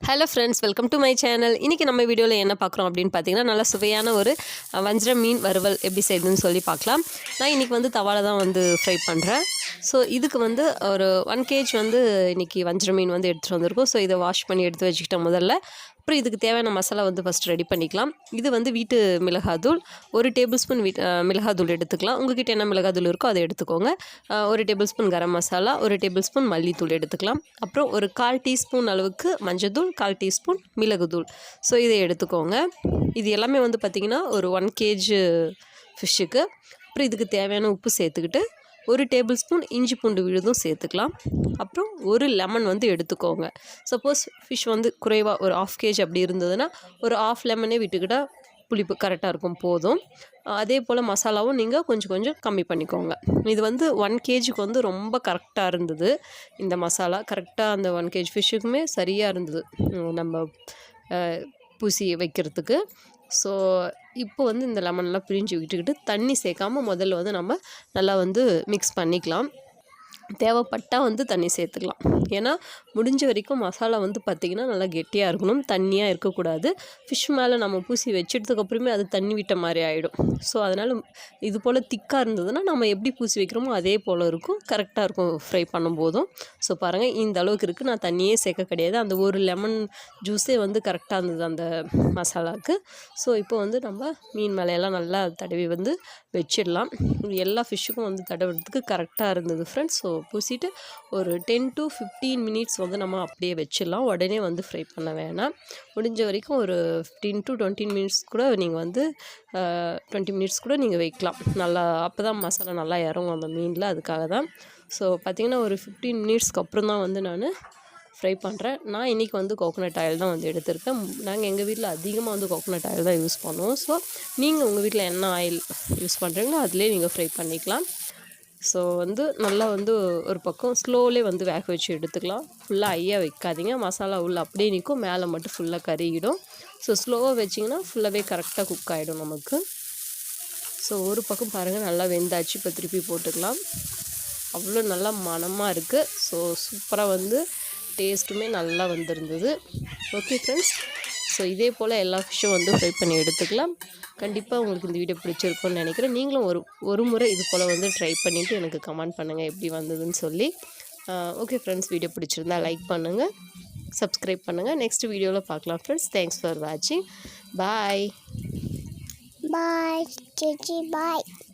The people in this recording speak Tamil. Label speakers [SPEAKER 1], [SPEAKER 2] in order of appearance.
[SPEAKER 1] Hello friends welcome to my channel இன்றைக்கி நம்ம வீடியோவில் என்ன பார்க்குறோம் அப்படின்னு பார்த்தீங்கன்னா நல்லா சுவையான ஒரு வஞ்சிர மீன் வறுவல் எப்படி செய்யுதுன்னு சொல்லி பார்க்கலாம். நான் இன்றைக்கி வந்து தவால தான் வந்து ஃப்ரை பண்ணுறேன் ஸோ இதுக்கு வந்து ஒரு ஒன் கேஜ் வந்து இன்றைக்கி வஞ்சிர மீன் வந்து எடுத்துகிட்டு வந்திருக்கோம். ஸோ இதை வாஷ் பண்ணி எடுத்து வச்சுக்கிட்டேன் முதல்ல. அப்புறம் இதுக்கு தேவையான மசாலா வந்து ஃபஸ்ட் ரெடி பண்ணிக்கலாம். இது வந்து வீட்டு மிளகாத்தூள். ஒரு டேபிள் ஸ்பூன் வீட் மிளகாத்தூள் எடுத்துக்கலாம். உங்ககிட்ட என்ன மிளகாத்தூள் இருக்கோ அதை எடுத்துக்கோங்க. ஒரு டேபிள் ஸ்பூன் கரம் மசாலா ஒரு டேபிள் ஸ்பூன் மல்லித்தூள் எடுத்துக்கலாம். அப்புறம் ஒரு கால் டீஸ்பூன் அளவுக்கு மஞ்சத்தூள் கால் டீஸ்பூன் மிளகுத்தூள். ஸோ இதை எடுத்துக்கோங்க. இது எல்லாமே வந்து பார்த்திங்கன்னா ஒரு ஒன் கேஜி ஃபிஷ்ஷுக்கு அப்புறம் இதுக்கு தேவையான உப்பு சேர்த்துக்கிட்டு ஒரு டேபிள் ஸ்பூன் இஞ்சி பூண்டு விழுதும் சேர்த்துக்கலாம். அப்புறம் ஒரு லெமன் வந்து எடுத்துக்கோங்க. சப்போஸ் ஃபிஷ் வந்து குறைவாக ஒரு ஆஃப் கேஜ் அப்படி இருந்ததுன்னா ஒரு ஆஃப் லெமனே விட்டுக்கிட்டால் புளிப்பு கரெக்டாக இருக்கும் போதும். அதே போல் மசாலாவும் நீங்கள் கொஞ்சம் கொஞ்சம் கம்மி பண்ணிக்கோங்க. இது வந்து ஒன் கேஜிக்கு வந்து ரொம்ப கரெக்டாக இருந்தது. இந்த மசாலா கரெக்டாக அந்த ஒன் கேஜி ஃபிஷ்ஷுக்குமே சரியாக இருந்தது. நம்ம பூசி வைக்கிறதுக்கு. ஸோ இப்போ வந்து இந்த லெமன்லாம் பிரிஞ்சு விட்டுக்கிட்டு தண்ணி சேர்க்காம முதல்ல வந்து நம்ம நல்லா வந்து மிக்ஸ் பண்ணிக்கலாம். தேவைப்பட்டால் வந்து தண்ணி சேர்த்துக்கலாம். ஏன்னா முடிஞ்ச வரைக்கும் மசாலா வந்து பார்த்திங்கன்னா நல்லா கெட்டியாக இருக்கணும். தண்ணியாக இருக்கக்கூடாது. ஃபிஷ் மேலே நம்ம பூசி வச்சிட்டதுக்கப்புறமே அது தண்ணி விட்ட மாதிரி ஆகிடும் ஸோ அதனால் இது போல் திக்காக இருந்ததுன்னா நம்ம எப்படி பூசி வைக்கிறோமோ அதே போல் இருக்கும். கரெக்டாக இருக்கும் ஃப்ரை பண்ணும்போதும். ஸோ பாருங்கள் இந்த அளவுக்கு இருக்குது நான் தண்ணியே சேர்க்க கிடையாது. அந்த ஒரு லெமன் ஜூஸே வந்து கரெக்டாக இருந்தது அந்த மசாலாவுக்கு ஸோ இப்போ வந்து நம்ம மீன் மேலையெல்லாம் நல்லா தடவி வந்து வச்சிடலாம். எல்லா ஃபிஷ்ஷுக்கும் வந்து தடவுறதுக்கு கரெக்டாக இருந்தது ஃப்ரெண்ட்ஸ் ஸோ பூசிட்டு ஒரு டென் டு ஃபிஃப்டீன் மினிட்ஸ் வந்து நம்ம அப்படியே வச்சிடலாம். உடனே வந்து ஃப்ரை பண்ண வேணாம். முடிஞ்ச வரைக்கும் ஒரு ஃபிஃப்டீன் டு டுவெண்ட்டி மினிட்ஸ் கூட நீங்கள் வந்து டுவெண்ட்டி மினிட்ஸ் கூட நீங்கள் வைக்கலாம். நல்லா அப்போ தான் மசாலா நல்லா இறங்கும் அந்த மீனில் அதுக்காக தான். ஸோ பார்த்திங்கன்னா ஒரு ஃபிஃப்டீன் மினிட்ஸ்க்கு அப்புறம் தான் வந்து நான் ஃப்ரை பண்ணுறேன் நான் இன்றைக்கி வந்து கோகோனட் ஆயில் தான் வந்து எடுத்திருக்கேன். நாங்கள் எங்கள் வீட்டில் அதிகமாக வந்து கோகோனட் ஆயில் தான் யூஸ் பண்ணுவோம். ஸோ நீங்கள் உங்கள் வீட்டில் என்ன ஆயில் யூஸ் பண்ணுறீங்களோ அதிலே நீங்கள் ஃப்ரை பண்ணிக்கலாம். ஸோ வந்து நல்லா வந்து ஒரு பக்கம் ஸ்லோலே வந்து வேக வச்சு எடுத்துக்கலாம். ஃபுல்லாக ஐயா வைக்காதீங்க. மசாலா உள்ள அப்படியே நிற்கும் மேலே மட்டும் ஃபுல்லாக கருகிடும். ஸோ ஸ்லோவாக வச்சிங்கன்னா ஃபுல்லாகவே கரெக்டாக குக் ஆகிடும் நமக்கு. ஸோ ஒரு பக்கம் பாருங்கள் நல்லா வெந்தாச்சு. இப்போ திருப்பி போட்டுக்கலாம். அவ்வளோ நல்லா மணமாக இருக்குது ஸோ சூப்பராக வந்து டேஸ்ட்டுமே நல்லா வந்திருந்தது. ஓகே ஃப்ரெண்ட்ஸ் ஸோ இதே போல் எல்லா ஃபிஷ்ஷும் வந்து ஃப்ரை பண்ணி எடுத்துக்கலாம். கண்டிப்பாக உங்களுக்கு இந்த வீடியோ பிடிச்சிருக்கும்னு நினைக்கிறேன். நீங்களும் ஒரு ஒரு முறை இது போல் வந்து ட்ரை பண்ணிவிட்டு எனக்கு கமெண்ட் பண்ணுங்கள் எப்படி வந்ததுன்னு சொல்லி. ஓகே ஃப்ரெண்ட்ஸ் வீடியோ பிடிச்சிருந்தா லைக் பண்ணுங்கள் சப்ஸ்கிரைப் பண்ணுங்கள் நெக்ஸ்ட் வீடியோவில் பார்க்கலாம் ஃப்ரெண்ட்ஸ் தேங்க்ஸ் ஃபார் வாட்சிங் பாய்
[SPEAKER 2] பாய் சேச்சி பாய்